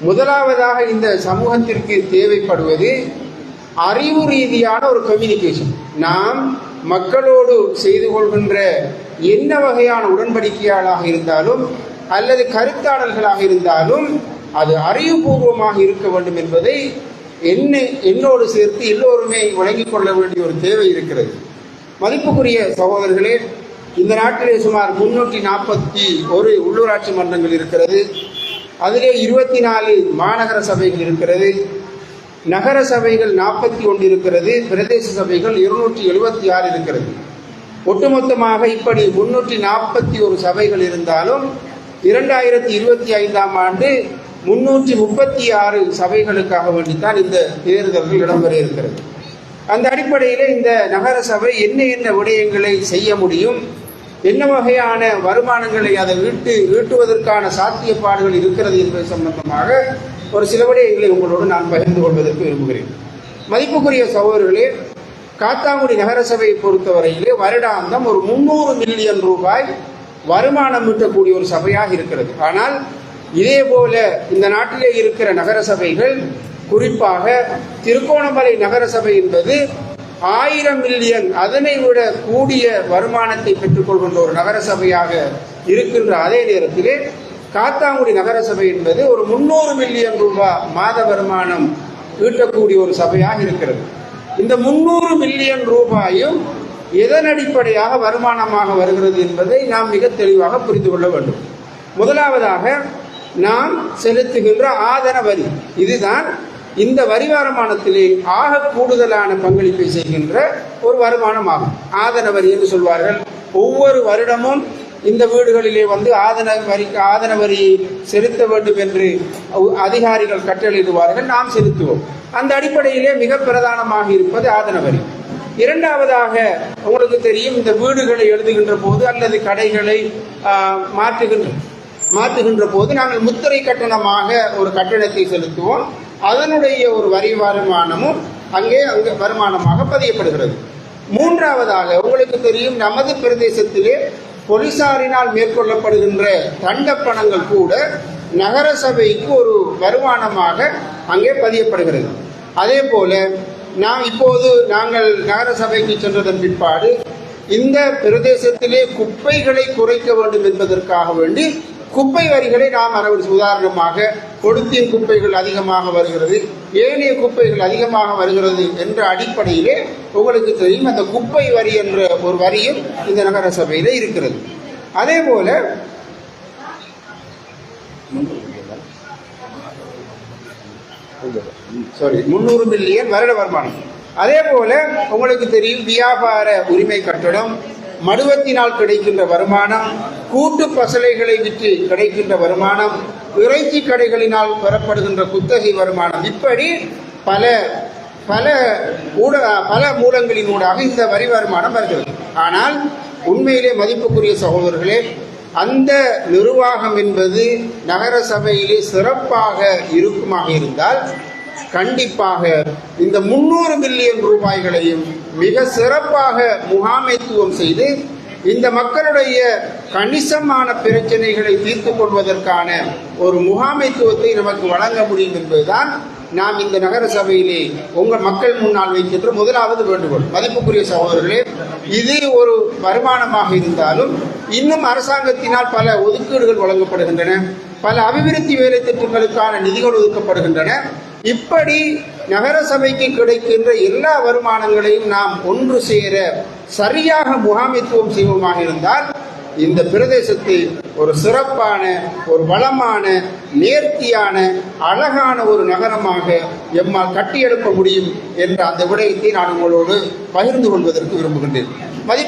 முதலாவதாக இந்த சமூகத்திற்கு தேவைப்படுவது அறிவு ரீதியான ஒரு கம்யூனிகேஷன் நாம் மக்களோடு செய்து கொள்கின்ற என்ன வகையான உடன்படிக்கையாளாக இருந்தாலும் அல்லது கருத்தாடல்களாக இருந்தாலும் அது அறிவுபூர்வமாக இருக்க வேண்டும் என்பதை என்னை என்னோடு சேர்த்து எல்லோருமே வழங்கிக் கொள்ள வேண்டிய ஒரு தேவை இருக்கிறது. மதிப்புக்குரிய சகோதரர்களே இந்த நாட்டிலே சுமார் முன்னூற்றி நாற்பத்தி ஒரு உள்ளூராட்சி மன்றங்கள் இருக்கிறது. அதிலே இருபத்தி நாலு மாநகர சபைகள் இருக்கிறது. நகர சபைகள் நாற்பத்தி ஒன்று இருக்கிறது. பிரதேச சபைகள் இருநூற்றி எழுபத்தி ஆறு இருக்கிறது. ஒட்டுமொத்தமாக இப்படி முன்னூற்றி நாற்பத்தி ஒரு சபைகள் இருந்தாலும் இரண்டாயிரத்தி இருபத்தி ஐந்தாம் ஆண்டு முன்னூற்றி முப்பத்தி ஆறு சபைகளுக்காக வேண்டித்தான் இந்த தேர்தல்கள் இடம்பெற இருக்கிறது. அந்த அடிப்படையில் இந்த நகர சபை என்ன என்ன விடயங்களை செய்ய முடியும்? என்ன வகையான வருமானங்களை அதை ஈட்டு ஈட்டுவதற்கான சாத்தியப்பாடுகள் இருக்கிறது என்பது சம்பந்தமாக ஒரு சில விடயங்களை உங்களோடு நான் பகிர்ந்து கொள்வதற்கு விரும்புகிறேன். மதிப்புக்குரிய சகோதரர்களே காத்தாங்குடி நகரசபையை பொறுத்தவரையிலே வருடாந்தம் ஒரு முன்னூறு மில்லியன் ரூபாய் வருமானம் ஈட்டக்கூடிய ஒரு சபையாக இருக்கிறது. ஆனால் இதே போல இந்த நாட்டிலே இருக்கிற நகர சபைகள் குறிப்பாக திருக்கோணமலை நகர சபை என்பது ஆயிரம் மில்லியன் அதனை விட கூடிய வருமானத்தை பெற்றுக்கொள்கின்ற ஒரு நகர சபையாக இருக்கின்ற அதே நேரத்திலே காத்தாங்குடி நகர சபை என்பது ஒரு முன்னூறு மில்லியன் ரூபாய் மாத வருமானம் ஈட்டக்கூடிய ஒரு சபையாக இருக்கிறது. இந்த முன்னூறு மில்லியன் ரூபாயும் எதன் அடிப்படையாக வருமானமாக வருகிறது என்பதை நாம் மிக தெளிவாக புரிந்து கொள்ள வேண்டும். முதலாவதாக நாம் செலுத்துகின்ற ஆதன வரி இதுதான் இந்த வரி வருமானத்திலே ஆக கூடுதலான பங்களிப்பை செய்கின்ற ஒரு வருமானமாகும். ஆதன வரி என்று சொல்வார்கள் ஒவ்வொரு வருடமும் இந்த வீடுகளிலே வந்து ஆதன வரி ஆதன வரியை செலுத்த வேண்டும் என்று அதிகாரிகள் கட்டளையிடுவார்கள் நாம் செலுத்துவோம். அந்த அடிப்படையிலே மிக பிரதானமாக இருப்பது ஆதன வரி இரண்டாவதாக உங்களுக்கு தெரியும் இந்த வீடுகளை எழுதுகின்ற போது அல்லது கடைகளை மாற்றுகின்ற மாற்றுகின்ற போது நாங்கள் முத்திரை கட்டணமாக ஒரு கட்டணத்தை செலுத்துவோம். அதனுடைய ஒரு வரி வருமானமும் அங்கே அங்கே வருமானமாக பதியப்படுகிறது. மூன்றாவதாக உங்களுக்கு தெரியும் நமது பிரதேசத்திலே போலீசாரினால் மேற்கொள்ளப்படுகின்ற தண்ட பணங்கள் கூட நகர சபைக்கு ஒரு வருமானமாக அங்கே பதியப்படுகிறது. அதே போல நாம் இப்போது நாங்கள் நகர சபைக்கு சென்றதன் பிற்பாடு இந்த பிரதேசத்திலே குப்பைகளை குறைக்க வேண்டும் என்பதற்காக வேண்டி குப்பை வரிகளை நாம் அரவணைச்சு உதாரணமாக கொளுத்திய குப்பைகள் அதிகமாக வருகிறது ஏனைய குப்பைகள் அதிகமாக வருகிறது என்ற அடிப்படையிலே உங்களுக்கு தெரியும் அந்த குப்பை வரி என்ற ஒரு வரியும் இந்த நகர சபையில் இருக்கிறது. அதே போல சாரி முந்நூறு மில்லியன் வருட வருமானம். அதே போல உங்களுக்கு தெரியும் வியாபார உரிமை கட்டணம் மடுவத்தினால் கிடைக்கின்ற வருமானம் கூட்டு பசலைகளை விற்று கிடைக்கின்ற வருமானம் இறைச்சி கடைகளினால் பெறப்படுகின்ற குத்தகை வருமானம். இப்படி பல பல ஊட பல மூலங்களினூடாக இந்த வரி வருமானம் வருகிறது. ஆனால் உண்மையிலே மதிப்புக்குரிய சகோதரர்களே அந்த நிர்வாகம் என்பது நகர சபையிலே சிறப்பாக இருக்குமாக இருந்தால் கண்டிப்பாக இந்த முன்னூறு மில்லியன் ரூபாய்களையும் மிக சிறப்பாக முகாமைத்துவம் செய்து இந்த மக்களுடைய கணிசமான பிரச்சனைகளை தீர்த்து கொள்வதற்கான ஒரு முகாமைத்துவத்தை நமக்கு வழங்க முடியும் என்பதுதான் நாம் இந்த நகர சபையிலே உங்கள் மக்கள் முன்னால் வைக்கின்ற முதலாவது வேண்டுகோள். மதிப்புக்குரிய சகோதரர்களே இது ஒரு வருமானமாக இருந்தாலும் இன்னும் அரசாங்கத்தினால் பல ஒதுக்கீடுகள் வழங்கப்படுகின்றன பல அபிவிருத்தி வேலை திட்டங்களுக்கான நிதிகள் ஒதுக்கப்படுகின்றன. இப்படி நகர சபைக்கு கிடைக்கின்ற எல்லா வருமானங்களையும் நாம் ஒன்று சேர சரியாக முகாமைத்துவம் செய்வோமாக இருந்தால் இந்த பிரதேசத்தை ஒரு சிறப்பான ஒரு வளமான நேர்த்தியான அழகான ஒரு நகரமாக எம்மால் கட்டியெழுப்ப முடியும் என்ற அந்த விடயத்தை நான் உங்களோடு பகிர்ந்து கொள்வதற்கு விரும்புகின்றேன். மதி